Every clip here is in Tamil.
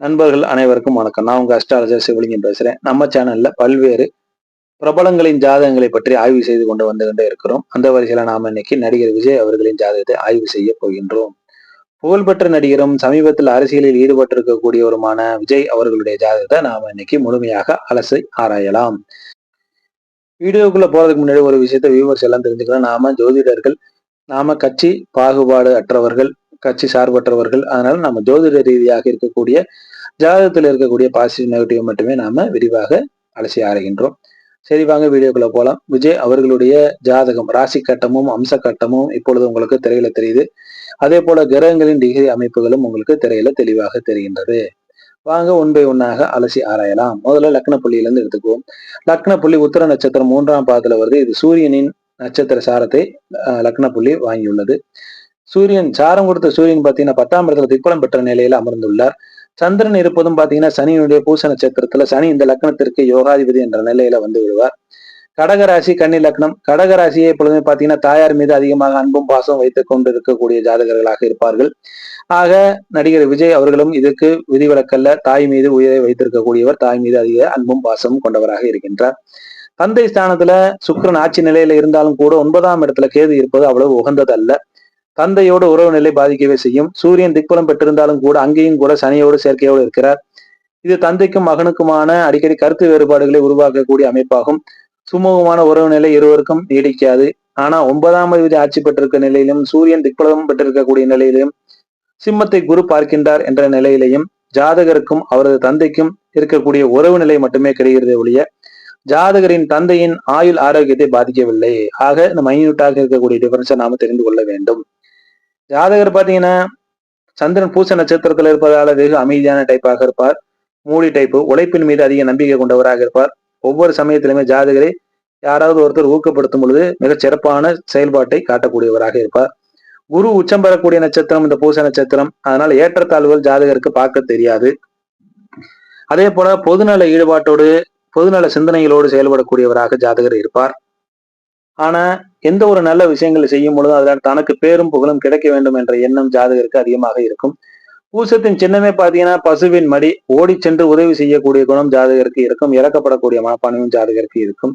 நண்பர்கள் அனைவருக்கும் வணக்கம். நான் உங்க அஸ்ட்ராலஜர் சிவலிங்கம் பேசுறேன். நம்ம சேனல்ல பல்வேறு பிரபலங்களின் ஜாதகங்களை பற்றி ஆய்வு செய்து கொண்டு வந்து கொண்டே இருக்கிறோம். அந்த வரிசையில நாம இன்னைக்கு நடிகர் விஜய் அவர்களின் ஜாதகத்தை ஆய்வு செய்ய போகின்றோம். புகழ்பெற்ற நடிகரும் சமீபத்தில் அரசியலில் ஈடுபட்டிருக்கக்கூடியவருமான விஜய் அவர்களுடைய ஜாதகத்தை நாம இன்னைக்கு முழுமையாக அலசி ஆராயலாம். வீடியோக்குள்ள போறதுக்கு முன்னாடி ஒரு விஷயத்த வியூவர்ஸ் எல்லாம் தெரிஞ்சுக்கலாம் நாம ஜோதிடர்கள் நாம கட்சி பாகுபாடு அற்றவர்கள் கட்சி சார்பற்றவர்கள் அதனால நம்ம ஜோதிட ரீதியாக இருக்கக்கூடிய ஜாதகத்தில் இருக்கக்கூடிய பாசிட்டிவ் நெகட்டிவ் மட்டுமே நாம விரிவாக அலசி ஆராய்கின்றோம். சரி வாங்க வீடியோக்குள்ள போலாம். விஜய் அவர்களுடைய ஜாதகம் ராசி கட்டமும் அம்ச கட்டமும் இப்பொழுது உங்களுக்கு திரையில தெரியுது. அதே போல கிரகங்களின் டிகிரி அமைப்புகளும் உங்களுக்கு திரையில தெளிவாக தெரிகின்றது. வாங்க ஒன் பை ஒன்னாக அலசி ஆராயலாம். முதல்ல லக்ன புள்ளியிலிருந்து எடுத்துக்குவோம். லக்ன புள்ளி உத்தர நட்சத்திரம் மூன்றாம் பாதத்துல வருது. இது சூரியனின் நட்சத்திர சாரத்தை லக்ன புள்ளி வாங்கியுள்ளது. சூரியன் சாரம் கொடுத்த சூரியன் பார்த்தீங்கன்னா பத்தாம் இடத்துல திக்பலம் பெற்ற நிலையில அமர்ந்துள்ளார். சந்திரன் இருப்பதும் பாத்தீங்கன்னா சனியினுடைய பூச நட்சத்திரத்துல சனி இந்த லக்னத்திற்கு யோகாதிபதி என்ற நிலையில வந்து விடுவார். கடகராசி கன்னி லக்னம் கடகராசியை எப்பொழுதுமே பாத்தீங்கன்னா தாயார் மீது அதிகமாக அன்பும் பாசம் வைத்துக் கொண்டு இருக்கக்கூடிய ஜாதகர்களாக இருப்பார்கள். ஆக நடிகர் விஜய் அவர்களும் இதுக்கு விதிவிலக்கல்ல தாய் மீது உயிரை வைத்திருக்கக்கூடியவர். தாய் மீது அதிக அன்பும் பாசமும் கொண்டவராக இருக்கின்றார். தந்தை ஸ்தானத்துல சுக்கரன் ஆட்சி நிலையில இருந்தாலும் கூட ஒன்பதாம் இடத்துல கேது இருப்பது அவ்வளவு உகந்ததல்ல. தந்தையோட உறவு நிலை பாதிக்கவே செய்யும். சூரியன் திக்பலம் பெற்றிருந்தாலும் கூட அங்கேயும் கூட சனியோடு சேர்க்கையோடு இருக்கிறார். இது தந்தைக்கும் மகனுக்குமான அடிக்கடி கருத்து வேறுபாடுகளை உருவாக்கக்கூடிய அமைப்பாகும். சுமூகமான உறவு நிலை இருவருக்கும் நீடிக்காது. ஆனா ஒன்பதாம் விதி ஆட்சி பெற்றிருக்க நிலையிலும் சூரியன் திக்பலம் பெற்றிருக்கக்கூடிய நிலையிலும் சிம்மத்தை குரு பார்க்கின்றார் என்ற நிலையிலையும் ஜாதகருக்கும் அவரது தந்தைக்கும் இருக்கக்கூடிய உறவு நிலை மட்டுமே கிடைக்கிறது ஒழிய ஜாதகரின் தந்தையின் ஆயுள் ஆரோக்கியத்தை பாதிக்கவில்லை. ஆக இந்த மைன்யூட்டாக இருக்கக்கூடிய டிஃபரன்ஸை நாம தெரிந்து கொள்ள வேண்டும். ஜாதகர் பாத்தீங்கன்னா சந்திரன் பூச நட்சத்திரத்தில் இருப்பதால வெகு அமைதியான டைப்பாக இருப்பார். மூடி டைப்பு உழைப்பின் மீது அதிக நம்பிக்கை கொண்டவராக இருப்பார். ஒவ்வொரு சமயத்திலுமே ஜாதகரை யாராவது ஒருத்தர் ஊக்கப்படுத்தும் பொழுது மிகச் சிறப்பான செயல்பாட்டை காட்டக்கூடியவராக இருப்பார். குரு உச்சம் பெறக்கூடிய நட்சத்திரம் இந்த பூச நட்சத்திரம் அதனால் ஏற்றத்தாழ்வுகள் ஜாதகருக்கு பார்க்க தெரியாது. அதே போல பொதுநல ஈடுபாட்டோடு பொதுநல சிந்தனைகளோடு செயல்படக்கூடியவராக ஜாதகர் இருப்பார். ஆனா எந்த ஒரு நல்ல விஷயங்களை செய்யும் பொழுது அதில் தனக்கு பேரும் புகழும் கிடைக்க வேண்டும் என்ற எண்ணம் ஜாதகருக்கு அதிகமாக இருக்கும். பூசத்தின் சின்னமே பாத்தீங்கன்னா பசுவின் மடி ஓடி சென்று உதவி செய்யக்கூடிய குணம் ஜாதகருக்கு இருக்கும். இறக்கப்படக்கூடிய மனப்பான்மையும் ஜாதகருக்கு இருக்கும்.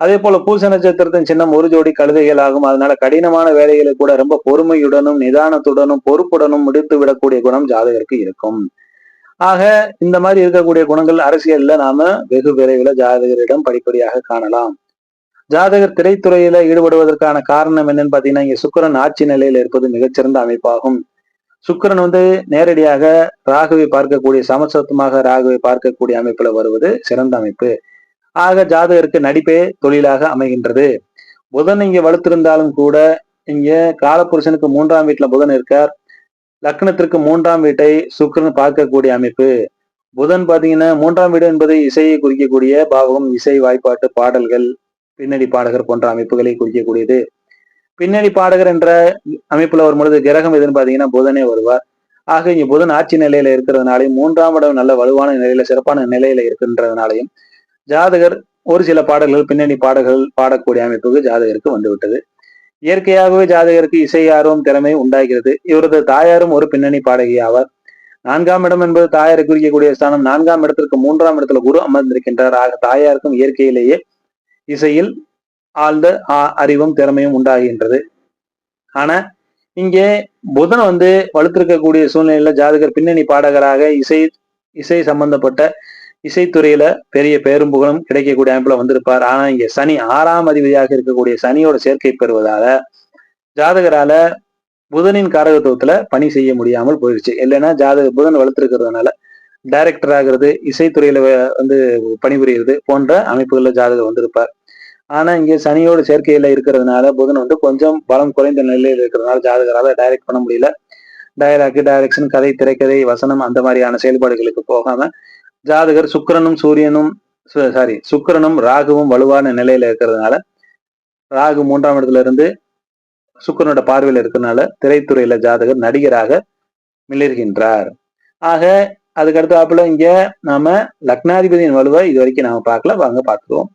அதே போல பூச நட்சத்திரத்தின் சின்னம் ஒரு ஜோடி கழுதைகள் ஆகும். அதனால கடினமான வேலைகளை கூட ரொம்ப பொறுமையுடனும் நிதானத்துடனும் பொறுப்புடனும் முடித்து விடக்கூடிய குணம் ஜாதகருக்கு இருக்கும். ஆக இந்த மாதிரி இருக்கக்கூடிய குணங்கள் அரசியல்ல நாம வெகு விரைவில் ஜாதகரிடம் படிப்படியாக காணலாம். ஜாதகர் திரைத்துறையில ஈடுபடுவதற்கான காரணம் என்னன்னு பாத்தீங்கன்னா இங்க சுக்கரன் ஆட்சி நிலையில இருப்பது மிகச்சிறந்த அமைப்பாகும். சுக்கரன் வந்து நேரடியாக ராகுவை பார்க்கக்கூடிய சமசத்துவமாக ராகுவை பார்க்கக்கூடிய அமைப்புல வருவது சிறந்த அமைப்பு. ஆக ஜாதகருக்கு நடிப்பே தொழிலாக அமைகின்றது. புதன் இங்க வலுத்திருந்தாலும் கூட இங்க காலப்புருஷனுக்கு மூன்றாம் வீட்டுல புதன் இருக்கார். லக்னத்திற்கு மூன்றாம் வீட்டை சுக்கரன் பார்க்கக்கூடிய அமைப்பு. புதன் பாத்தீங்கன்னா மூன்றாம் வீடு என்பது இசையை குறிக்கக்கூடிய பாகம் இசை வாய்ப்பாட்டு பாடல்கள் பின்னணி பாடகர் போன்ற அமைப்புகளை குறிக்கக்கூடியது. பின்னணி பாடகர் என்ற அமைப்புல வரும்பொழுது கிரகம் எதுன்னு பாத்தீங்கன்னா புதனே வருவார். ஆக இங்க புதன் ஆட்சி நிலையில இருக்கிறதுனாலையும் மூன்றாம் இடம் நல்ல வலுவான நிலையில சிறப்பான நிலையில இருக்கின்றதுனாலையும் ஜாதகர் ஒரு சில பாடல்கள் பின்னணி பாடல்கள் பாடக்கூடிய அமைப்புக்கு ஜாதகருக்கு வந்துவிட்டது. இயற்கையாகவே ஜாதகருக்கு இசை ஆர்வம் திறமை உண்டாகிறது. இவரது தாயாரும் ஒரு பின்னணி பாடகி ஆவார். நான்காம் இடம் என்பது தாயாரை குறிக்கக்கூடிய ஸ்தானம். நான்காம் இடத்திற்கு மூன்றாம் இடத்துல குரு அமர்ந்திருக்கின்றார். ஆக தாயாருக்கும் இயற்கையிலேயே இசையில் ஆழ்ந்த அறிவும் திறமையும் உண்டாகின்றது. ஆனா இங்கே புதன் வந்து வலுத்திருக்கக்கூடிய சூழ்நிலையில ஜாதகர் பின்னணி பாடகராக இசை இசை சம்பந்தப்பட்ட இசைத்துறையில பெரிய பேரும் புகழும் கிடைக்கக்கூடிய அமைப்புல வந்திருப்பார். ஆனா இங்க சனி ஆறாம் அதிபதியாக இருக்கக்கூடிய சனியோட சேர்க்கை பெறுவதால ஜாதகரால புதனின் காரகத்துவத்துல பணி செய்ய முடியாமல் போயிடுச்சு இல்லைன்னா ஜாதக புதன் வளர்த்துருக்கிறதுனால டைரக்டர் ஆகிறது இசைத்துறையில வந்து பணிபுரிகிறது போன்ற அமைப்புகள்ல ஜாதகர் வந்திருப்பார். ஆனா இங்க சனியோட சேர்க்கையில இருக்கிறதுனால புதன் வந்து கொஞ்சம் பலம் குறைந்த நிலையில் இருக்கிறதுனால ஜாதகரால டைரக்ட் பண்ண முடியல. டயலாக் டைரக்ஷன் கதை திரைக்கதை வசனம் அந்த மாதிரியான செயல்பாடுகளுக்கு போகாம ஜாதகர் சுக்கரனும் சூரியனும் சாரி சுக்கரனும் ராகுவும் வலுவான நிலையில இருக்கிறதுனால ராகு மூன்றாம் இடத்துல இருந்து சுக்கரனோட பார்வையில் இருக்கிறதுனால திரைத்துறையில ஜாதகர் நடிகராக மிளர்கின்றார். ஆக அதுக்கு அடுத்தாப்புல இங்க நாம லக்னாதிபதியின் வலுவை இது வரைக்கும் நாம பார்க்கல. வாங்க பார்த்துருவோம்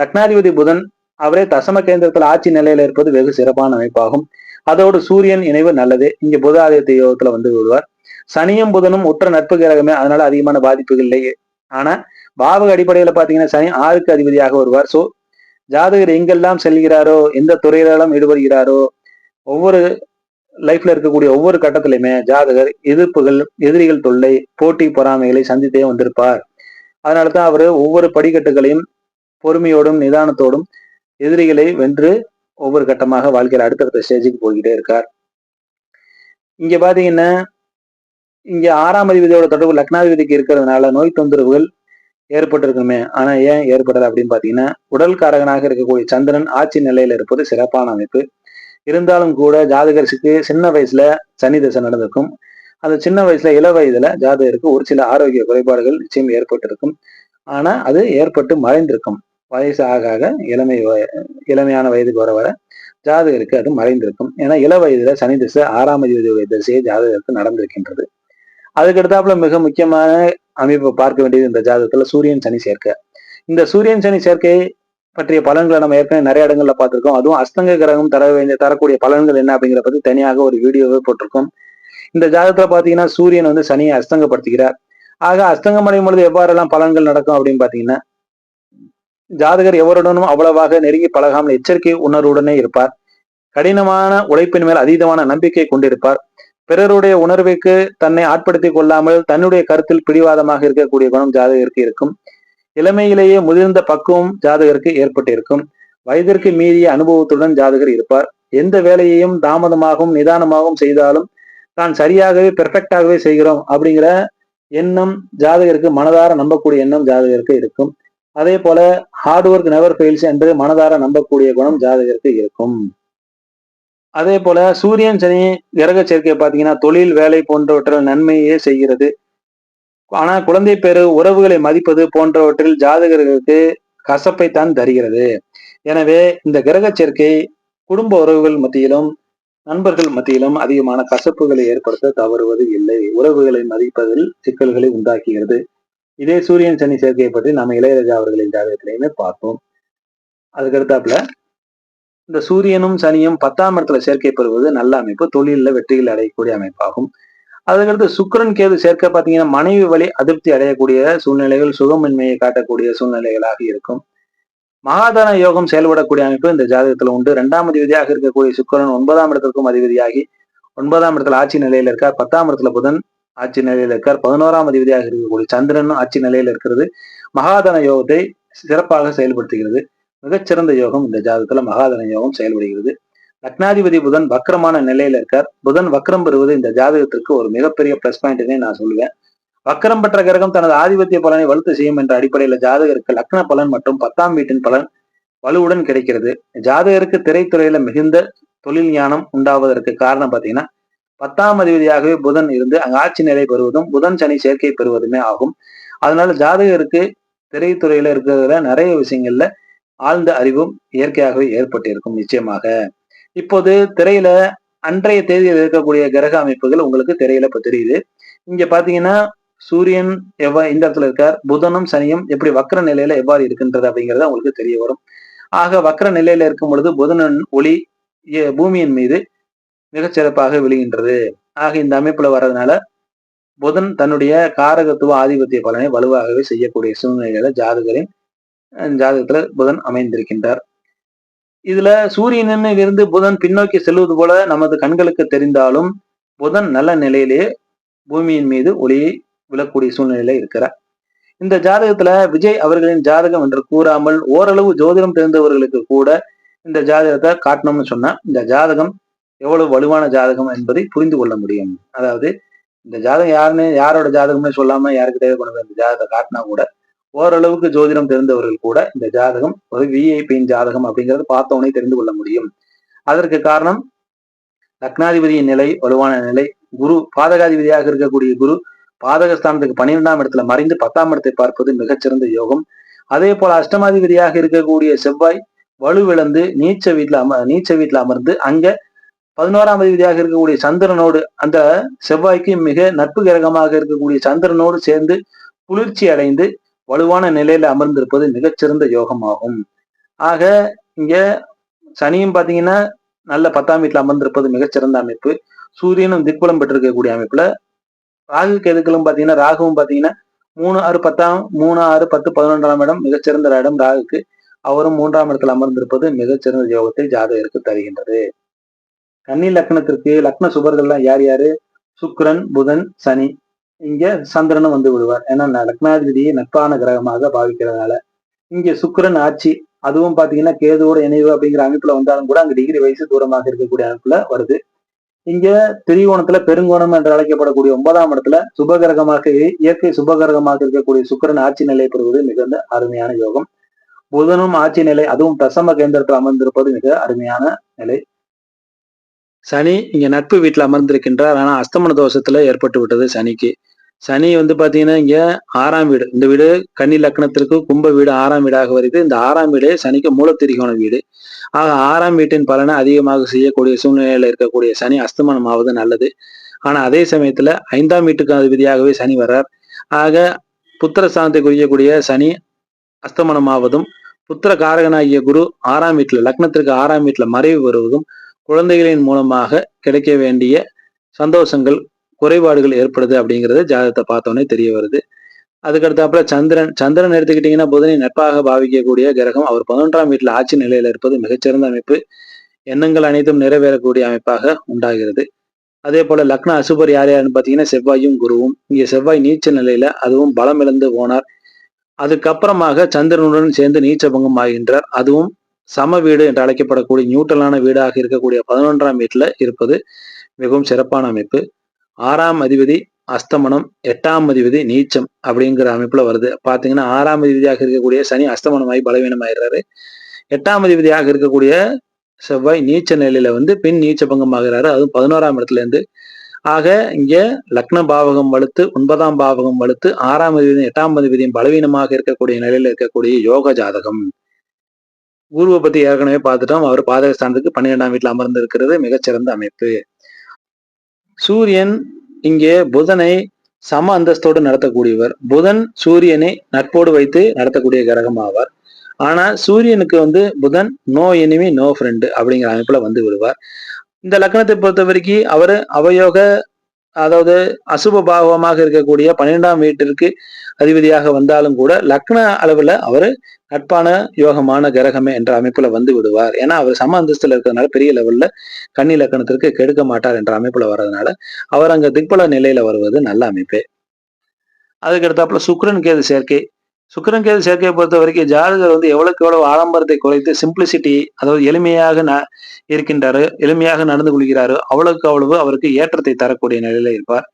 லக்னாதிபதி புதன் அவரே தசம கேந்திரத்தில் ஆட்சி நிலையில இருப்பது வெகு சிறப்பான அமைப்பாகும். அதோடு சூரியன் இணைவு நல்லது. இங்க புத ஆதித்த யோகத்துல வந்து விடுவார். சனியும் புதனும் உற்ற நட்பு கிரகமே அதனால அதிகமான பாதிப்புகள் இல்லையே ஆனா பாவக அடிப்படையில பாத்தீங்கன்னா சனி ஆறுக்கு அதிபதியாக வருவார். சோ ஜாதகர் எங்கெல்லாம் செல்கிறாரோ எந்த துறையிலெல்லாம் ஈடுபடுகிறாரோ ஒவ்வொரு லைஃப்ல இருக்கக்கூடிய ஒவ்வொரு கட்டத்திலுமே ஜாதகர் எதிர்ப்புகள் எதிரிகள் தொல்லை போட்டி பொறாமைகளை சந்தித்தே வந்திருப்பார். அதனால தான் அவர் ஒவ்வொரு படிக்கட்டுகளையும் பொறுமையோடும் நிதானத்தோடும் எதிரிகளை வென்று ஒவ்வொரு கட்டமாக வாழ்க்கையில் அடுத்தடுத்த ஸ்டேஜுக்கு போய்கிட்டே இருக்கார். இங்க பாத்தீங்கன்னா இங்க ஆறாம் அதிபதியோட தொடர்பு லக்னாதிபதிக்கு இருக்கிறதுனால நோய் தொந்தரவுகள் ஏற்பட்டிருக்குமே. ஆனா ஏன் ஏற்படல அப்படின்னு பாத்தீங்கன்னா உடல் காரகனாக இருக்கக்கூடிய சந்திரன் ஆட்சி நிலையில இருப்பது சிறப்பான அமைப்பு. இருந்தாலும் கூட ஜாதகரிசிக்கு சின்ன வயசுல சனி தசை நடந்திருக்கும். அந்த சின்ன வயசுல இள வயதுல ஜாதகருக்கு ஒரு சில ஆரோக்கிய குறைபாடுகள் நிச்சயம் ஏற்பட்டிருக்கும். ஆனா அது ஏற்பட்டு மறைந்திருக்கும். வயசு ஆக ஆக இளமை இளமையான வயதுக்கு வர வர ஜாதகருக்கு அது மறைந்திருக்கும். ஏன்னா இள வயதுல சனி திசை ஆறாம் அதிபதி திசையை ஜாதகருக்கு நடந்திருக்கின்றது. அதுக்கடுத்தாப்புல மிக முக்கியமான அமைப்பை பார்க்க வேண்டியது இந்த ஜாதகத்துல சூரியன் சனி சேர்க்கை. இந்த சூரியன் சனி சேர்க்கை பற்றிய பலன்களை நம்ம ஏற்கனவே நிறைய இடங்கள்ல பார்த்திருக்கோம். அதுவும் அஸ்தங்க கிரகம் தர வேண்டிய தரக்கூடிய பலன்கள் என்ன அப்படிங்கிற பத்தி தனியாக ஒரு வீடியோவே போட்டிருக்கோம். இந்த ஜாதகத்துல பாத்தீங்கன்னா சூரியன் வந்து சனியை அஸ்தங்கப்படுத்துகிறார் ஆக அஸ்தங்கம் அடையும் பொழுது எவ்வாறெல்லாம் பலன்கள் நடக்கும் அப்படின்னு பாத்தீங்கன்னா ஜாதகர் எவருடனும் அவ்வளவாக நெருங்கி பழகாமல் எச்சரிக்கை உணர்வுடனே இருப்பார். கடினமான உழைப்பின் மேல் அதீதமான நம்பிக்கை கொண்டிருப்பார். பிறருடைய உணர்வுக்கு தன்னை ஆட்படுத்திக் கொள்ளாமல் தன்னுடைய கருத்தில் பிடிவாதமாக இருக்கக்கூடிய குணம் ஜாதகருக்கு இருக்கும். இளமையிலேயே முதிர்ந்த பக்குவம் ஜாதகருக்கு ஏற்பட்டிருக்கும். வயதிற்கு மீறிய அனுபவத்துடன் ஜாதகர் இருப்பார். எந்த வேலையையும் தாமதமாகவும் நிதானமாகவும் செய்தாலும் தான் சரியாகவே பெர்ஃபெக்டாகவே செய்கிறோம் அப்படிங்கிற எண்ணம் ஜாதகருக்கு மனதார நம்பக்கூடிய எண்ணம் ஜாதகருக்கு இருக்கும். அதே போல ஹார்ட் ஒர்க் நெவர் ஃபெயில்ஸ் என்று மனதார நம்பக்கூடிய குணம் ஜாதகருக்கு இருக்கும். அதே போல சூரியன் சனி கிரக சேர்க்கை பார்த்தீங்கன்னா தொழில் வேலை போன்றவற்றில் நன்மையே செய்கிறது. ஆனா குழந்தை பேரு உறவுகளை மதிப்பது போன்றவற்றில் ஜாதகர்களுக்கு கசப்பை தான் தருகிறது. எனவே இந்த கிரக சேர்க்கை குடும்ப உறவுகள் மத்தியிலும் நண்பர்கள் மத்தியிலும் அதிகமான கசப்புகளை ஏற்படுத்த தவறுவது இல்லை. உறவுகளை மதிப்பதில் சிக்கல்களை உண்டாக்குகிறது. இதே சூரியன் சனி சேர்க்கையை பற்றி நம்ம இளையராஜா அவர்களின் ஜாதகத்திலையுமே பார்ப்போம். அதுக்கடுத்தாப்புல இந்த சூரியனும் சனியும் பத்தாம் இடத்துல சேர்க்கை பெறுவது நல்ல அமைப்பு. தொழிலில் வெற்றிகள் அடையக்கூடிய அமைப்பாகும். அதுக்கடுத்து சுக்கரன் கேது சேர்க்க பார்த்தீங்கன்னா மனைவி வழி அதிருப்தி அடையக்கூடிய சூழ்நிலைகள் சுகமின்மையை காட்டக்கூடிய சூழ்நிலைகளாக இருக்கும். மகாதான யோகம் செயல்படக்கூடிய அமைப்பு இந்த ஜாதகத்துல உண்டு. இரண்டாம் அதிபதியாக இருக்கக்கூடிய சுக்கரன் ஒன்பதாம் இடத்திற்கும் அதிபதியாகி ஒன்பதாம் இடத்துல ஆட்சி நிலையில இருக்கார். பத்தாம் இடத்துல புதன் ஆட்சி நிலையில இருக்கார். பதினோராம் அதிபதியாக இருக்கக்கூடிய சந்திரனும் ஆட்சி நிலையில இருக்கிறது. மகாதன யோகத்தை சிறப்பாக செயல்படுத்துகிறது. மிகச்சிறந்த யோகம் இந்த ஜாதகத்துல மகாதன யோகம் செயல்படுகிறது. லக்னாதிபதி புதன் வக்கரமான நிலையில இருக்கார். புதன் வக்கரம் பெறுவது இந்த ஜாதகத்திற்கு ஒரு மிகப்பெரிய பிளஸ் பாயிண்ட்னே நான் சொல்லுவேன். வக்கரம் பெற்ற கிரகம் தனது ஆதிபத்திய பலனை வலுத்து செய்யும் என்ற அடிப்படையில ஜாதகருக்கு லக்ன பலன் மற்றும் பத்தாம் வீட்டின் பலன் வலுவுடன் கிடைக்கிறது. ஜாதகருக்கு திரைத்துறையில மிகுந்த தொழில் ஞானம் உண்டாவதற்கு காரணம் பார்த்தீங்கன்னா பத்தாம் அதிபதியாகவே புதன் இருந்து அங்கு ஆட்சி நிலை பெறுவதும் புதன் சனி சேர்க்கை பெறுவதுமே ஆகும். அதனால ஜாதகருக்கு திரைத்துறையில இருக்கிறதுல நிறைய விஷயங்கள்ல ஆழ்ந்த அறிவும் இயற்கையாகவே ஏற்பட்டிருக்கும் நிச்சயமாக. இப்போது திரையில அன்றைய தேதியில் இருக்கக்கூடிய கிரக அமைப்புகள் உங்களுக்கு திரையில இப்ப தெரியுது. இங்க பாத்தீங்கன்னா சூரியன் எவ்வா இந்த இடத்துல இருக்கார். புதனும் சனியும் எப்படி வக்ர நிலையில எவ்வாறு இருக்கின்றது அப்படிங்கறது உங்களுக்கு தெரிய வரும். ஆக வக்ர நிலையில இருக்கும் பொழுது புதனன் ஒளி பூமியின் மீது மிகச்சிறப்பாக விழுகின்றது. ஆக இந்த அமைப்புல வர்றதுனால புதன் தன்னுடைய காரகத்துவ ஆதிபத்திய பலனை வலுவாகவே செய்யக்கூடிய சூழ்நிலைகளை ஜாதகரின் ஜாதகத்துல புதன் அமைந்திருக்கின்றார். இதுல சூரியனில் இருந்து புதன் பின்னோக்கி செல்வது போல நமது கண்களுக்கு தெரிந்தாலும் புதன் நல்ல நிலையிலேயே பூமியின் மீது ஒளியை விழக்கூடிய சூழ்நிலையில இருக்கிறார். இந்த ஜாதகத்துல விஜய் அவர்களின் ஜாதகம் என்று கூறாமல் ஓரளவு ஜோதிடம் தெரிந்தவர்களுக்கு கூட இந்த ஜாதகத்தை காட்டணும்னு சொன்னா இந்த ஜாதகம் எவ்வளவு வலுவான ஜாதகம் என்பதை புரிந்து கொள்ள முடியும். அதாவது இந்த ஜாதகம் யாருன்னு யாரோட ஜாதகம்னு சொல்லாம யாருக்கு தேவைப்படுது இந்த ஜாதகத்தை காட்டினா கூட ஓரளவுக்கு ஜோதிடம் தெரிந்தவர்கள் கூட இந்த ஜாதகம் ஒரு விஐபியின் ஜாதகம் அப்படிங்கிறது பார்த்தவனே தெரிந்து கொள்ள முடியும். அதற்கு காரணம் லக்னாதிபதியின் நிலை வலுவான நிலை குரு பாதகாதிபதியாக இருக்கக்கூடிய குரு பாதகஸ்தானத்துக்கு பன்னிரெண்டாம் இடத்துல மறைந்து பத்தாம் இடத்தை பார்ப்பது மிகச்சிறந்த யோகம். அதே போல அஷ்டமாதிபதியாக இருக்கக்கூடிய செவ்வாய் வலுவிழந்து நீச்ச வீட்டுல அம நீச்ச வீட்டுல அமர்ந்து அங்க பதினோராம் அதிபதியாக இருக்கக்கூடிய சந்திரனோடு அந்த செவ்வாய்க்கு மிக நட்பு கிரகமாக இருக்கக்கூடிய சந்திரனோடு சேர்ந்து குளிர்ச்சி அடைந்து வலுவான நிலையில அமர்ந்திருப்பது மிகச்சிறந்த யோகமாகும். ஆக இங்க சனியும் பாத்தீங்கன்னா நல்ல பத்தாம் வீட்டுல அமர்ந்திருப்பது மிகச்சிறந்த அமைப்பு. சூரியனும் திக்பலம் பெற்றிருக்கக்கூடிய அமைப்புல ராகுக்கு கேதுக்களும் பாத்தீங்கன்னா ராகுவும் பாத்தீங்கன்னா மூணு ஆறு பத்தாம் மூணு ஆறு பத்து பதினொன்றாம் இடம் மிகச்சிறந்த இடம் ராகுக்கு. அவரும் மூன்றாம் இடத்துல அமர்ந்திருப்பது மிகச்சிறந்த யோகத்தை ஜாதகருக்கு தருகின்றது. கன்னி லக்னத்திற்கு லக்ன சுபர்கள்லாம் யார் யாரு? சுக்ரன் புதன் சனி. இங்க சந்திரனும் வந்து விடுவார். ஏன்னா லக்னாதிபதியை நட்பான கிரகமாக பாவிக்கிறதுனால இங்க சுக்கிரன் ஆட்சி அதுவும் பாத்தீங்கன்னா கேதுவோட இணைவு அப்படிங்கிற அமைப்புல வந்தாலும் கூட அங்க டிகிரி வயசு தூரமாக இருக்கக்கூடிய அமைப்புல வருது. இங்க திரிகோணத்துல பெருங்கோணம் என்று அழைக்கப்படக்கூடிய ஒன்பதாம் இடத்துல சுபகிரகமாக இயற்கை சுபகிரகமாக இருக்கக்கூடிய சுக்கரன் ஆட்சி நிலை பெறுவது மிகுந்த அருமையான யோகம். புதனும் ஆட்சி நிலை அதுவும் தசம கேந்திரத்தில் அமர்ந்திருப்பது மிக அருமையான நிலை. சனி இங்க நட்பு வீட்டுல அமர்ந்திருக்கின்றார். ஆனா அஸ்தமன தோஷத்துல ஏற்பட்டு விட்டது சனிக்கு. சனி வந்து பாத்தீங்கன்னா இங்க ஆறாம் வீடு. இந்த வீடு கன்னி லக்னத்திற்கு கும்ப வீடு ஆறாம் வீடாக வருது. இந்த ஆறாம் வீடு சனிக்கு மூலத்திரிகோண வீடு. ஆக ஆறாம் வீட்டின் பலனை அதிகமாக செய்யக்கூடிய சூழ்நிலையில இருக்கக்கூடிய சனி அஸ்தமனம் ஆவது நல்லது. ஆனா அதே சமயத்துல ஐந்தாம் வீட்டுக்கு அதிபதியாகவே சனி வர்றார். ஆக புத்திர சாந்தை குறிக்கக்கூடிய சனி அஸ்தமனமாவதும் புத்திர காரகனாகிய குரு ஆறாம் வீட்டுல லக்னத்திற்கு ஆறாம் வீட்டுல மறைவு வருவதும் குழந்தைகளின் மூலமாக கிடைக்க வேண்டிய சந்தோஷங்கள் குறைபாடுகள் ஏற்படுது அப்படிங்கிறது ஜாதகத்தை பார்த்தோன்னே தெரிய வருது. அதுக்கடுத்தாப்புல சந்திரன். சந்திரன் எடுத்துக்கிட்டீங்கன்னா புதனை நட்பாக பாவிக்கக்கூடிய கிரகம் அவர் பதினொன்றாம் வீட்டில் ஆட்சி நிலையில இருப்பது மிகச்சிறந்த அமைப்பு. எண்ணங்கள் அனைத்தும் நிறைவேறக்கூடிய அமைப்பாக உண்டாகிறது. அதே போல லக்ன அசுபர் யார் யாருன்னு பார்த்தீங்கன்னா செவ்வாயும் குருவும். இங்கே செவ்வாய் நீச்ச நிலையில அதுவும் பலம் இழந்து போனார். அதுக்கப்புறமாக சந்திரனுடன் சேர்ந்து நீச்ச பங்கம் ஆகின்றார். அதுவும் சம வீடு என்று அழைக்கப்படக்கூடிய நியூட்டலான வீடாக இருக்கக்கூடிய பதினொன்றாம் வீட்டுல இருப்பது மிகவும் சிறப்பான அமைப்பு. ஆறாம் அதிபதி அஸ்தமனம் எட்டாம் அதிபதி நீச்சம் அப்படிங்கிற அமைப்புல வருது. பாத்தீங்கன்னா ஆறாம் அதிபதியாக இருக்கக்கூடிய சனி அஸ்தமனமாகி பலவீனமாயிடுறாரு. எட்டாம் அதிபதியாக இருக்கக்கூடிய செவ்வாய் நீச்ச நிலையில வந்து பின் நீச்ச பங்கம் ஆகிறாரு அதுவும் பதினோராம் இடத்துல இருந்து. ஆக இங்க லக்ன பாவகம் வலுத்து ஒன்பதாம் பாவகம் வலுத்து ஆறாம் அதிபதி எட்டாம் அதிபதியும் பலவீனமாக இருக்கக்கூடிய நிலையில இருக்கக்கூடிய யோக ஜாதகம். குருவை பத்தி ஏற்கனவே பார்த்துட்டோம். அவர் பாதகஸ்தானத்துக்கு பன்னிரெண்டாம் வீட்டுல அமர்ந்து இருக்கிறது மிகச்சிறந்த அமைப்பு. சூரியன் இங்கே புதனை சம அந்தஸ்தோடு நடத்தக்கூடியவர். புதன் சூரியனை நட்போடு வைத்து நடத்தக்கூடிய கிரகம் ஆவார். ஆனா சூரியனுக்கு வந்து புதன் நோ எனிமி நோ ஃப்ரெண்டு அப்படிங்கிற அமைப்புல வந்து விடுவார். இந்த லக்னத்தை பொறுத்த வரைக்கும் அவர் அவயோக அதாவது அசுப பாவமாக இருக்கக்கூடிய பன்னிரெண்டாம் வீட்டிற்கு அதிபதியாக வந்தாலும் கூட லக்ன அளவுல அவர் நட்பான யோகமான கிரகமே என்ற அமைப்புல வந்து விடுவார். ஏன்னா அவர் சம அந்தஸ்தில் இருக்கிறதுனால பெரிய லெவல்ல கன்னி லக்கணத்திற்கு கெடுக்க மாட்டார் என்ற அமைப்புல வர்றதுனால அவர் அங்க திக்பல நிலையில வருவது நல்ல அமைப்பே. அதுக்கு அடுத்தாப்புல சுக்ரன் கேது சேர்க்கை? சுக்கரங்கேது சேர்க்கையை பொறுத்த வரைக்கும் ஜாதகர் வந்து எவ்வளவுக்கு எவ்வளவு ஆடம்பரத்தை குறைத்து சிம்பிளிசிட்டி அதாவது எளிமையாக ந இருக்கின்றாரு எளிமையாக நடந்து கொள்கிறாரோ அவ்வளவுக்கு அவ்வளவு அவருக்கு ஏற்றத்தை தரக்கூடிய நிலையில இருப்பார்.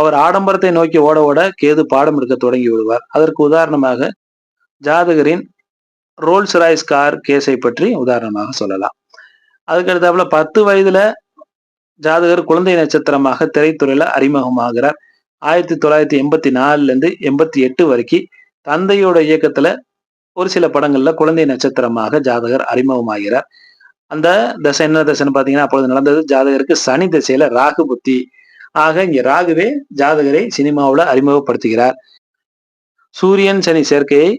அவர் ஆடம்பரத்தை நோக்கி ஓட ஓட கேது பாடம் எடுக்க தொடங்கி விடுவார். அதற்கு உதாரணமாக ஜாதகரின் ரோல்ஸ் ராய்ஸ் கார் கேஸை பற்றி உதாரணமாக சொல்லலாம். அதுக்கு அடுத்தாப்புல பத்து வயதுல ஜாதகர் குழந்தை நட்சத்திரமாக திரைத்துறையில அறிமுகமாகிறார். ஆயிரத்தி தொள்ளாயிரத்தி எண்பத்தி நாலுல இருந்து எண்பத்தி எட்டு வரைக்கும் தந்தையோட இயக்கத்துல ஒரு சில படங்கள்ல குழந்தை நட்சத்திரமாக ஜாதகர் அறிமுகமாகிறார். அந்த தசை என்ன தசைன்னு பாத்தீங்கன்னா அப்பொழுது நடந்தது ஜாதகருக்கு சனி திசையில ராகு புத்தி. ஆக இங்க ராகுவே ஜாதகரை சினிமாவுல அறிமுகப்படுத்துகிறார். சூரியன் சனி சேர்க்கையை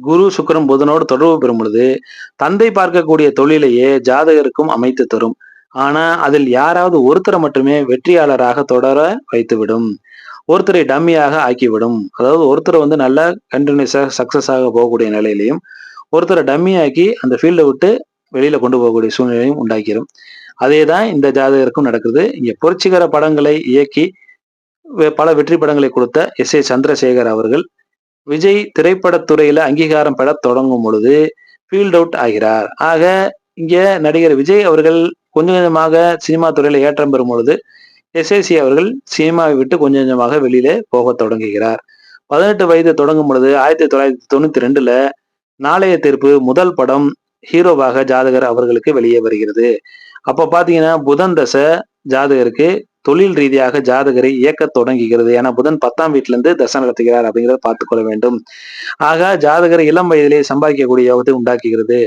குரு சுக்கரம் புதனோடு தொடர்பு பெறும் பொழுது தந்தை பார்க்கக்கூடிய தொழிலையே ஜாதகருக்கும் அமைத்து தரும். ஆனா அதில் யாராவது ஒருத்தரை மட்டுமே வெற்றியாளராக தொடர வைத்துவிடும். ஒருத்தரை டம்மியாக ஆக்கிவிடும். அதாவது ஒருத்தரை வந்து நல்லா கண்டினியூஸாக சக்ஸஸ் ஆக போகக்கூடிய நிலையிலையும் ஒருத்தரை டம்மி ஆக்கி அந்த ஃபீல்டை விட்டு வெளியில கொண்டு போகக்கூடிய சூழ்நிலையும் உண்டாக்கிடும் அதே தான் இந்த ஜாதகருக்கும் நடக்குது. இங்க புரட்சிகர படங்களை இயக்கி பல வெற்றி படங்களை கொடுத்த எஸ் ஏ சந்திரசேகர் அவர்கள் விஜய் திரைப்படத்துறையில அங்கீகாரம் பெற தொடங்கும் பொழுது ஃபீல்ட் அவுட் ஆகிறார். ஆக இங்க நடிகர் விஜய் அவர்கள் கொஞ்சம் கொஞ்சமாக சினிமா துறையில ஏற்றம் பெறும் பொழுது எஸ்ஏசி அவர்கள் சினிமாவை விட்டு கொஞ்சம் கொஞ்சமாக வெளியில போக தொடங்குகிறார். பதினெட்டு வயது தொடங்கும் பொழுது ஆயிரத்தி தொள்ளாயிரத்தி தொண்ணூத்தி ரெண்டுல நாளைய தீர்ப்பு முதல் படம் ஹீரோவாக ஜாதகர் அவர்களுக்கு வெளியே வருகிறது. அப்ப பாத்தீங்கன்னா புதன் தசை ஜாதகருக்கு தொழில் ரீதியாக ஜாதகரை இயக்க தொடங்குகிறது. ஏன்னா புதன் பத்தாம் வீட்டுல இருந்து தசை நடத்துகிறார் அப்படிங்கிறத பார்த்து கொள்ள வேண்டும். ஆக ஜாதகர் இளம் வயதிலே சம்பாதிக்கக்கூடிய யோகத்தை உண்டாக்குகிறது.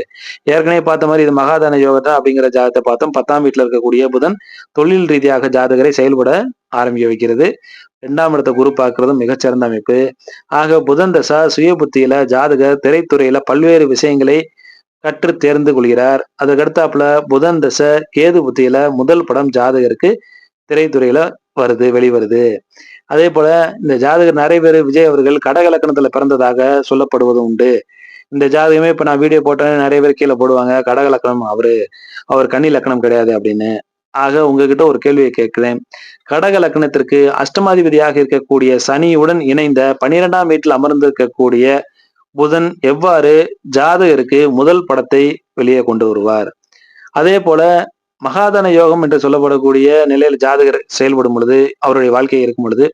ஏற்கனவே பார்த்த மாதிரி இது மகாதான யோகத்தை அப்படிங்கிற ஜாதகத்தை பார்த்தோம் பத்தாம் வீட்டுல இருக்கக்கூடிய புதன் தொழில் ரீதியாக ஜாதகரை செயல்பட ஆரம்பிக்க வைக்கிறது. இரண்டாம் இடத்த குரு பார்க்கறதும் மிகச்சிறந்த அமைப்பு. ஆக புதன் தசா சுய புத்தியில ஜாதகர் திரைத்துறையில பல்வேறு விஷயங்களை கற்று தேர்ந்து கொள்கிறார். அதற்கடுத்தாப்புல புதன் தசை கேது புத்தியில முதல் படம் ஜாதகருக்கு திரைத்துறையில வருது வெளிவருது. அதே போல இந்த ஜாதகர் நிறைய பேர் விஜய் அவர்கள் கடகலக்கணத்துல பிறந்ததாக சொல்லப்படுவதும் உண்டு. இந்த ஜாதகமே இப்ப நான் வீடியோ போட்டேன் நிறைய பேர் கீழே போடுவாங்க கடகலக்கணம் அவரு அவர் கன்னி லக்கணம் கிடையாது அப்படின்னு. ஆக உங்ககிட்ட ஒரு கேள்வியை கேட்கிறேன். கடக லக்கணத்திற்கு அஷ்டமாதிபதியாக இருக்கக்கூடிய சனியுடன் இணைந்த பனிரெண்டாம் வீட்டில் அமர்ந்திருக்கக்கூடிய புதன் எவ்வாறு ஜாதகருக்கு முதல் படத்தை வெளியே கொண்டு வருவார்? அதே போல மகாதன யோகம் என்று சொல்லப்படக்கூடிய நிலையில் ஜாதகர் செயல்படும் பொழுது அவருடைய வாழ்க்கை இருக்கும் பொழுது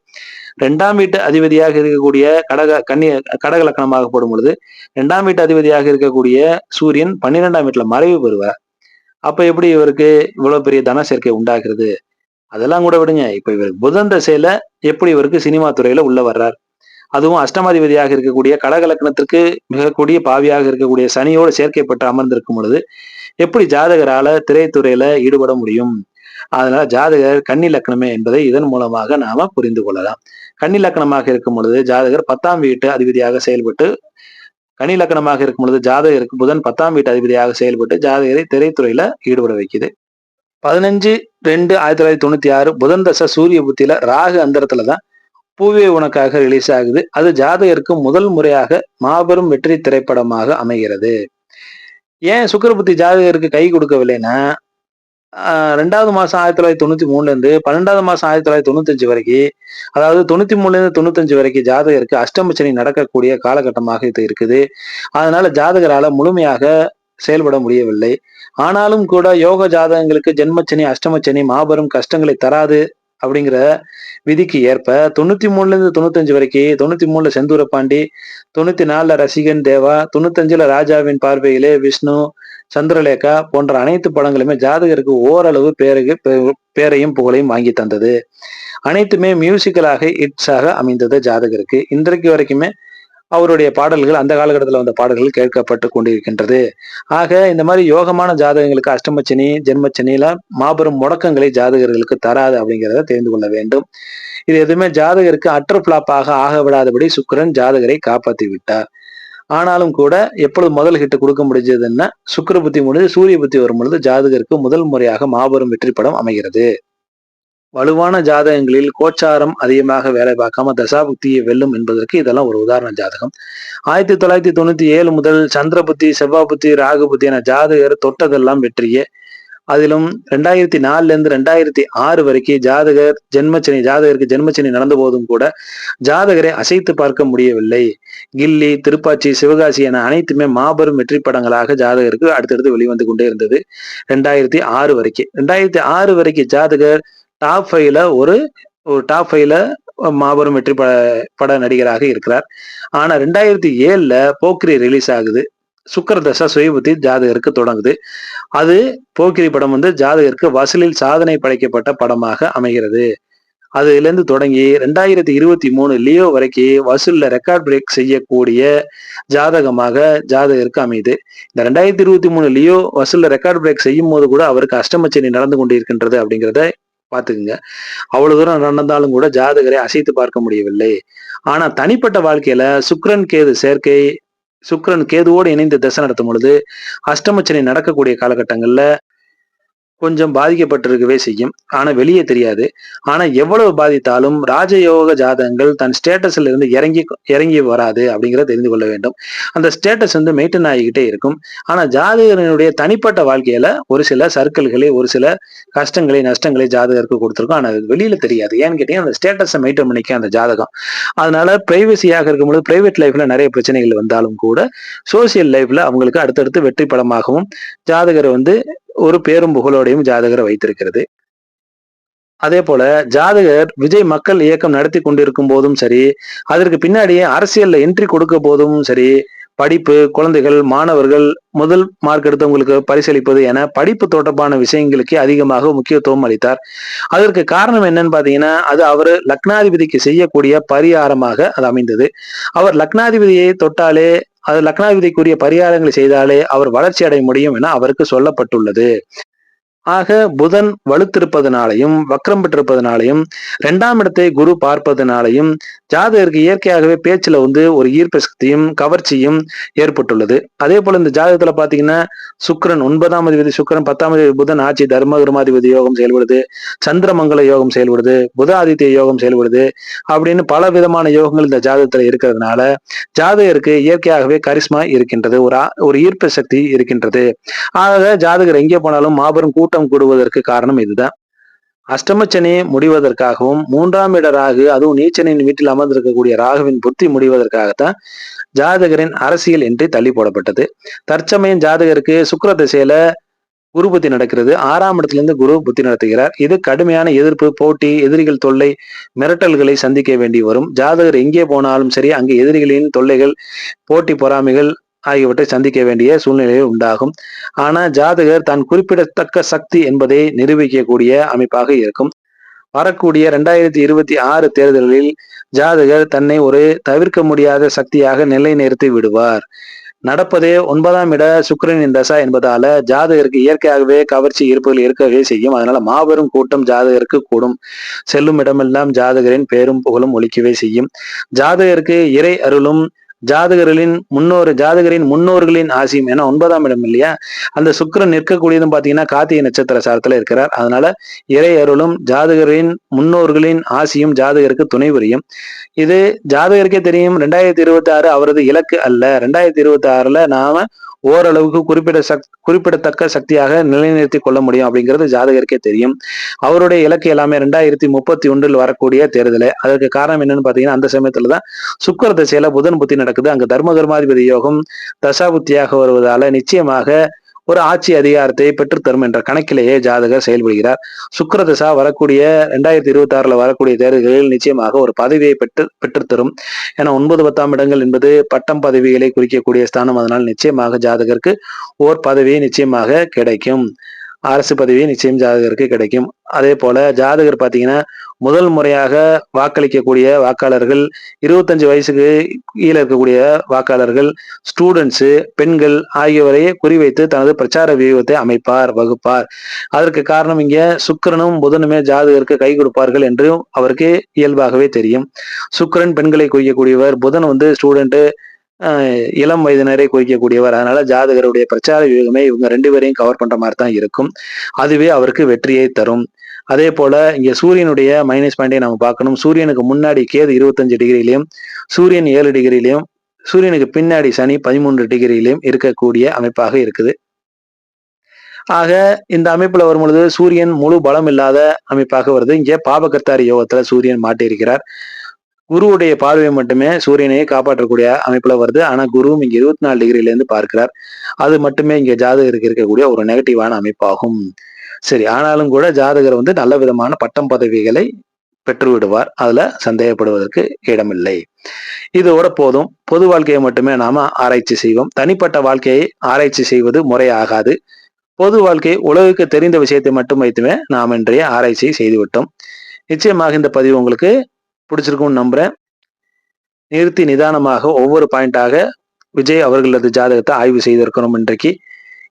ரெண்டாம் வீட்டு அதிபதியாக இருக்கக்கூடிய கடக கன்னிய கடக லக்கணமாக போடும் பொழுது ரெண்டாம் வீட்டு அதிபதியாக இருக்கக்கூடிய சூரியன் பன்னிரெண்டாம் வீட்டுல மறைவு பெறுவார். அப்ப எப்படி இவருக்கு இவ்வளவு பெரிய தன சேர்க்கை உண்டாகிறது? அதெல்லாம் கூட விடுங்க. இப்ப இவருக்கு புதன் தசையில எப்படி இவருக்கு சினிமா துறையில உள்ள வர்றார்? அதுவும் அஷ்டமாதிபதியாக இருக்கக்கூடிய கடகலக்கணத்திற்கு மிகக்கூடிய பாவியாக இருக்கக்கூடிய சனியோடு சேர்க்கைப்பட்டு அமர்ந்திருக்கும் பொழுது எப்படி ஜாதகரால திரைத்துறையில ஈடுபட முடியும்? அதனால ஜாதகர் கன்னிலக்கணமே என்பதை இதன் மூலமாக நாம புரிந்து கொள்ளலாம். கன்னிலக்கணமாக இருக்கும் பொழுது ஜாதகர் பத்தாம் வீட்டு அதிபதியாக செயல்பட்டு கனிலக்கணமாக இருக்கும் பொழுது ஜாதகருக்கு புதன் பத்தாம் வீட்டு அதிபதியாக செயல்பட்டு ஜாதகரை திரைத்துறையில ஈடுபட வைக்குது. பதினஞ்சு ரெண்டு ஆயிரத்தி தொள்ளாயிரத்தி தொண்ணூத்தி ஆறு புதன் தசை சூரிய புத்தியில ராகு அந்தரத்துல தான் பூவே உனக்காக ரிலீஸ் ஆகுது. அது ஜாதகருக்கு முதல் முறையாக மாபெரும் வெற்றி திரைப்படமாக அமைகிறது. ஏன் சுக்கரபுத்தி ஜாதகருக்கு கை கொடுக்கவில்லைன்னா ரெண்டாவது மாசம் ஆயிரத்தி தொள்ளாயிரத்தி தொண்ணூத்தி மூணுல இருந்து பன்னெண்டாவது மாசம் ஆயிரத்தி தொள்ளாயிரத்தி தொண்ணூத்தஞ்சு வரைக்கும் அதாவது தொண்ணூத்தி மூணுல இருந்து தொண்ணூத்தஞ்சு வரைக்கும் ஜாதகருக்கு அஷ்டமச்சனி நடக்கக்கூடிய காலகட்டமாக இது இருக்குது. அதனால ஜாதகரால முழுமையாக செயல்பட முடியவில்லை. ஆனாலும் கூட யோக ஜாதகங்களுக்கு ஜென்மச்சனி அஷ்டமச்சனி மாபெரும் கஷ்டங்களை தராது அப்படிங்கிற விதிக்கு ஏற்ப தொண்ணூத்தி மூணுல இருந்து தொண்ணூத்தஞ்சு வரைக்கும் தொண்ணூத்தி மூணுல செந்தூர பாண்டி தொண்ணூத்தி நாலுல ரசிகன் தேவா தொண்ணூத்தஞ்சுல ராஜாவின் பார்வையிலே விஷ்ணு சந்திரலேகா போன்ற அனைத்து படங்களுமே ஜாதகருக்கு ஓரளவு பேருக்கு பேரையும் புகழையும் வாங்கி தந்தது. அனைத்துமே மியூசிக்கலாக இட்ஸாக அமைந்தது ஜாதகருக்கு. இன்றைக்கு வரைக்குமே அவருடைய பாடல்கள் அந்த காலகட்டத்தில் வந்த பாடல்கள் கேட்கப்பட்டு கொண்டிருக்கின்றது. ஆக இந்த மாதிரி யோகமான ஜாதகங்களுக்கு அஷ்டமச்சனி ஜென்மச்சனியில மாபெரும் முடக்கங்களை ஜாதகர்களுக்கு தராது அப்படிங்கிறத தெரிந்து கொள்ள வேண்டும். இது எதுவுமே ஜாதகருக்கு அற்ற பிளாப்பாக ஆக விடாதபடி சுக்கரன் ஜாதகரை காப்பாற்றி விட்டார். ஆனாலும் கூட எப்பொழுது முதல் ஹிட்டு கொடுக்க முடிஞ்சதுன்னா சுக்கர புத்தி முடிஞ்சு சூரிய புத்தி வரும் பொழுது ஜாதகருக்கு முதல் முறையாக மாபெரும் வெற்றி படம் அமைகிறது. வலுவான ஜாதகங்களில் கோச்சாரம் அதிகமாக வேலை பார்க்காம தசாபுத்தியை வெல்லும் என்பதற்கு இதெல்லாம் ஒரு உதாரண ஜாதகம். ஆயிரத்தி தொள்ளாயிரத்தி தொண்ணூத்தி ஏழு முதல் சந்திரபுத்தி செவ்வாபுத்தி ராகுபுத்தி என ஜாதகர் தொட்டதெல்லாம் வெற்றியே. அதிலும் ரெண்டாயிரத்தி நாலுல இருந்து ரெண்டாயிரத்தி ஆறு வரைக்கும் ஜாதகர் ஜென்மச்சனி ஜாதகருக்கு ஜென்மச்சனி நடந்த போதும் கூட ஜாதகரை அசைத்து பார்க்க முடியவில்லை. கில்லி திருப்பாச்சி சிவகாசி என அனைத்துமே மாபெரும் வெற்றி படங்களாக ஜாதகருக்கு அடுத்தடுத்து வெளிவந்து கொண்டே இருந்தது ரெண்டாயிரத்தி ஆறு வரைக்கும். ரெண்டாயிரத்தி ஆறு வரைக்கும் ஜாதகர் டாப் ஃபைவ்ல ஒரு ஒரு டாப் ஃபைவ்ல மாபெரும் வெற்றி பட பட நடிகராக இருக்கிறார். ஆனா ரெண்டாயிரத்தி ஏழுல போக்ரி ரிலீஸ் ஆகுது. சுக்கர தசா சுயபுத்தி ஜாதகருக்கு தொடங்குது. அது போக்கிரி படம் வந்து ஜாதகருக்கு வசூலில் சாதனை படைக்கப்பட்ட படமாக அமைகிறது. அதுலேருந்து தொடங்கி ரெண்டாயிரத்தி இருபத்தி மூணு லியோ வரைக்கும் வசூலில் ரெக்கார்ட் பிரேக் செய்யக்கூடிய ஜாதகமாக ஜாதகருக்கு அமையுது. இந்த ரெண்டாயிரத்தி இருபத்தி மூணு லியோ வசூலில் ரெக்கார்ட் பிரேக் செய்யும் போது கூட அவருக்கு அஷ்டமச்சனி நடந்து கொண்டிருக்கின்றது அப்படிங்கிறத பார்த்துக்குங்க. அவ்வளவு தூரம் நடந்தாலும் கூட ஜாதகரை அசைத்து பார்க்க முடியவில்லை. ஆனா தனிப்பட்ட வாழ்க்கையில சுக்ரன் கேது சேர்க்கை சுக்ரன் கேதுவோடு இணைந்து தசை நடத்தும் பொழுது அஷ்டமச்சனை நடக்கக்கூடிய காலகட்டங்கள்ல கொஞ்சம் பாதிக்கப்பட்டிருக்கவே செய்யும். ஆனா வெளியே தெரியாது. ஆனா எவ்வளவு பாதித்தாலும் ராஜயோக ஜாதகங்கள் தன் ஸ்டேட்டஸ்ல இருந்து இறங்கி இறங்கி வராது அப்படிங்கிறத தெரிந்து கொள்ள வேண்டும். அந்த ஸ்டேட்டஸ் வந்து மெயின்டைன் ஆகிக்கிட்டே இருக்கும். ஆனா ஜாதகனுடைய தனிப்பட்ட வாழ்க்கையில ஒரு சில சர்க்கிள்களை ஒரு சில கஷ்டங்களை நஷ்டங்களை ஜாதகருக்கு கொடுத்துருக்கோம். ஆனா அது வெளியில தெரியாது. ஏன்னு கேட்டீங்கன்னா அந்த ஸ்டேட்டஸை மெயின்டைன் பண்ணிக்க அந்த ஜாதகம். அதனால பிரைவசியாக இருக்கும்போது பிரைவேட் லைஃப்ல நிறைய பிரச்சனைகள் வந்தாலும் கூட சோசியல் லைஃப்ல அவங்களுக்கு அடுத்தடுத்து வெற்றி படமாகவும் ஜாதகரை வந்து ஒரு பேரும் புகழோடையும் ஜாதகரை வைத்திருக்கிறது. அதே போல ஜாதகர் விஜய் மக்கள் இயக்கம் நடத்தி கொண்டிருக்கும் போதும் சரி அதற்கு பின்னாடியே அரசியல்ல என்ட்ரி கொடுக்க போதும் சரி படிப்பு குழந்தைகள் மாணவர்கள் முதல் மார்க் எடுத்தவங்களுக்கு பரிசளிப்பது என படிப்பு தொடர்பான விஷயங்களுக்கு அதிகமாக முக்கியத்துவம் அளித்தார். அதற்கு காரணம் என்னன்னு பாத்தீங்கன்னா அது அவர் லக்னாதிபதிக்கு செய்யக்கூடிய பரிகாரமாக அது அமைந்தது. அவர் லக்னாதிபதியை தொட்டாலே அது லக்னாதிபதிக்குரிய பரிகாரங்களை செய்தாலே அவர் வளர்ச்சி அடைய முடியும் என அவருக்கு சொல்லப்பட்டுள்ளது. ஆக புதன் வலுத்திருப்பதனாலையும் வக்ரம் பெற்றிருப்பதனாலையும் இரண்டாம் இடத்தை குரு பார்ப்பதனாலையும் ஜாதகருக்கு இயற்கையாகவே பேச்சுல வந்து ஒரு ஈர்ப்பு சக்தியும் கவர்ச்சியும் ஏற்பட்டுள்ளது. அதே போல இந்த ஜாதகத்துல பாத்தீங்கன்னா சுக்கிரன் ஒன்பதாம் அதிபதி சுக்கரன் பத்தாம் அதிபதி புதன் ஆட்சி தர்மகர்மாதிபதி யோகம் செயல்படுது சந்திரமங்கல யோகம் செயல்படுது புத ஆதித்ய யோகம் செயல்படுது அப்படின்னு பல விதமான யோகங்கள் இந்த ஜாதகத்துல இருக்கிறதுனால ஜாதகருக்கு இயற்கையாகவே கரிஸ்மா இருக்கின்றது ஒரு ஒரு ஈர்ப்பு சக்தி இருக்கின்றது. ஆக ஜாதகர் எங்கே போனாலும் மாபெரும் கூட்டம் கூட்டம் கூடுவதற்கு காரணம் இதுதான். அஷ்டமச்சனி முடிவதற்காகவும் மூன்றாம் இட ராகு அதுவும் நீச்சனின் வீட்டில் அமர்ந்திருக்கக்கூடிய ராகுவின் புத்தி முடிவதற்காகத்தான் ஜாதகரின் அரசியல் என்று தள்ளி போடப்பட்டது. தற்சமயம் ஜாதகருக்கு சுக்கர திசையில குரு புத்தி நடக்கிறது. ஆறாம் இடத்திலிருந்து குரு புத்தி நடத்துகிறார். இது கடுமையான எதிர்ப்பு போட்டி எதிரிகள் தொல்லை மிரட்டல்களை சந்திக்க வேண்டி வரும். ஜாதகர் எங்கே போனாலும் சரி அங்கே எதிரிகளின் தொல்லைகள் போட்டி பொறாமைகள் ஆகியவற்றை சந்திக்க வேண்டிய சூழ்நிலைகள் உண்டாகும். ஆனால் ஜாதகர் தான் குறிப்பிடத்தக்க சக்தி என்பதை நிரூபிக்கக்கூடிய அமைப்பாக இருக்கும். வரக்கூடிய ரெண்டாயிரத்தி இருபத்தி ஆறு தேர்தலில் ஜாதகர் தன்னை ஒரு தவிர்க்க முடியாத சக்தியாக நிலைநிறுத்தி விடுவார். நடப்பதே ஒன்பதாம் இட சுக்கரனின் தசா என்பதால ஜாதகருக்கு இயற்கையாகவே கவர்ச்சி இருப்புகள் இருக்கவே செய்யும். அதனால மாபெரும் கூட்டம் ஜாதகருக்கு கூடும். செல்லும் இடமெல்லாம் ஜாதகரின் பேரும் புகழும் ஒழிக்கவே செய்யும். ஜாதகருக்கு இறை அருளும் ஜாதகர்களின் முன்னோர் ஜாதகரின் முன்னோர்களின் ஆசியும் ஏன்னா ஒன்பதாம் இடம் இல்லையா? அந்த சுக்கிரன் நிற்கக்கூடியதும் பாத்தீங்கன்னா கார்த்திகை நட்சத்திர சாரத்துல இருக்கிறார். அதனால இறை அருளும் ஜாதகரின் முன்னோர்களின் ஆசியும் ஜாதகருக்கு துணை புரியும். இது ஜாதகருக்கே தெரியும். ரெண்டாயிரத்தி இருபத்தி ஆறு அவரது இலக்கு அல்ல. ரெண்டாயிரத்தி இருபத்தி ஆறுல நாம ஓரளவுக்கு குறிப்பிட சக் குறிப்பிடத்தக்க சக்தியாக நிலைநிறுத்தி கொள்ள முடியும் அப்படிங்கிறது ஜாதகருக்கே தெரியும். அவருடைய இலக்கு எல்லாமே ரெண்டாயிரத்தி முப்பத்தி ஒன்றில் வரக்கூடிய தேர்தல். அதற்கு காரணம் என்னன்னு பாத்தீங்கன்னா அந்த சமயத்துல தான் சுக்கர திசையில புதன் புத்தி நடக்குது. அங்கு தர்ம கர்மாதிபதி யோகம் தசாபுத்தியாக வருவதால நிச்சயமாக ஒரு ஆட்சி அதிகாரத்தை பெற்றுத்தரும் என்ற கணக்கிலேயே ஜாதகர் செயல்படுகிறார். சுக்கர திசா வரக்கூடிய ரெண்டாயிரத்தி இருபத்தி ஆறுல வரக்கூடிய தேர்தல்களில் நிச்சயமாக ஒரு பதவியை பெற்று பெற்றுத்தரும். ஏன்னா ஒன்பது பத்தாம் இடங்கள் என்பது பட்டம் பதவிகளை குறிக்கக்கூடிய ஸ்தானம். அதனால் நிச்சயமாக ஜாதகருக்கு ஓர் பதவி நிச்சயமாக கிடைக்கும். அரசு பதவி நிச்சயம் ஜாதகருக்கு கிடைக்கும். அதே போல ஜாதகர் பாத்தீங்கன்னா முதல் முறையாக வாக்களிக்கக்கூடிய வாக்காளர்கள் இருபத்தஞ்சு வயசுக்கு கீழே இருக்கக்கூடிய வாக்காளர்கள் ஸ்டூடெண்ட்ஸு பெண்கள் ஆகியோரையே குறிவைத்து தனது பிரச்சார வியூகத்தை அமைப்பார் வகுப்பார். அதற்கு காரணம் இங்க சுக்கிரனும் புதனுமே ஜாதகருக்கு கை கொடுப்பார்கள் என்று அவருக்கு இயல்பாகவே தெரியும். சுக்கிரன் பெண்களை குறிக்கக்கூடியவர் புதன் வந்து ஸ்டூடெண்ட் இளம் வயதினரை குறிக்கக்கூடியவர். அதனால ஜாதகருடைய பிரச்சார வியூகமே இவங்க ரெண்டு பேரையும் கவர் பண்ற மாதிரி தான் இருக்கும். அதுவே அவருக்கு வெற்றியை தரும். அதே போல இங்க சூரியனுடைய மைனஸ் பாயிண்டை நம்ம பார்க்கணும். சூரியனுக்கு முன்னாடி கேது இருபத்தஞ்சு டிகிரிலையும் சூரியன் ஏழு டிகிரிலையும் சூரியனுக்கு பின்னாடி சனி பதிமூன்று டிகிரிலையும் இருக்கக்கூடிய அமைப்பாக இருக்குது. ஆக இந்த அமைப்புல வரும் பொழுது சூரியன் முழு பலம் இல்லாத அமைப்பாக வருது. இங்கே பாபகர்த்தாரி யோகத்துல சூரியன் மாட்டியிருக்கிறார். குருவுடைய பார்வை மட்டுமே சூரியனையே காப்பாற்றக்கூடிய அமைப்புல வருது. ஆனா குருவும் இங்க இருபத்தி நாலு டிகிரில இருந்து பார்க்கிறார். அது மட்டுமே இங்க ஜாதகருக்கு இருக்கக்கூடிய ஒரு நெகட்டிவான அமைப்பாகும். சரி ஆனாலும் கூட ஜாதகர் வந்து நல்ல விதமான பட்டம் பதவிகளை பெற்றுவிடுவார். அதுல சந்தேகப்படுவதற்கு இடமில்லை. இதோட போதும். பொது வாழ்க்கையை மட்டுமே நாம ஆராய்ச்சி செய்வோம். தனிப்பட்ட வாழ்க்கையை ஆராய்ச்சி செய்வது முறையாகாது. பொது வாழ்க்கை உலகுக்கு தெரிந்த விஷயத்தை மட்டும் வைத்துமே நாம் இன்றைய ஆராய்ச்சி செய்துவிட்டோம். நிச்சயமாக இந்த பதிவு உங்களுக்கு பிடிச்சிருக்கும்னு நம்புறேன். நிறுத்தி நிதானமாக ஒவ்வொரு பாயிண்டாக விஜய் அவர்களது ஜாதகத்தை ஆய்வு செய்திருக்கிறோம் இன்றைக்கு.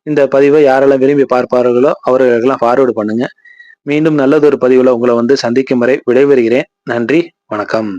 இந்த பதிவை யாரெல்லாம் விரும்பி பார்ப்பார்களோ அவர்களுக்கெல்லாம் ஃபார்வேர்டு பண்ணுங்க. மீண்டும் நல்லதொரு பதிவில் உங்களை வந்து சந்திக்கும் வரை விடைபெறுகிறேன். நன்றி வணக்கம்.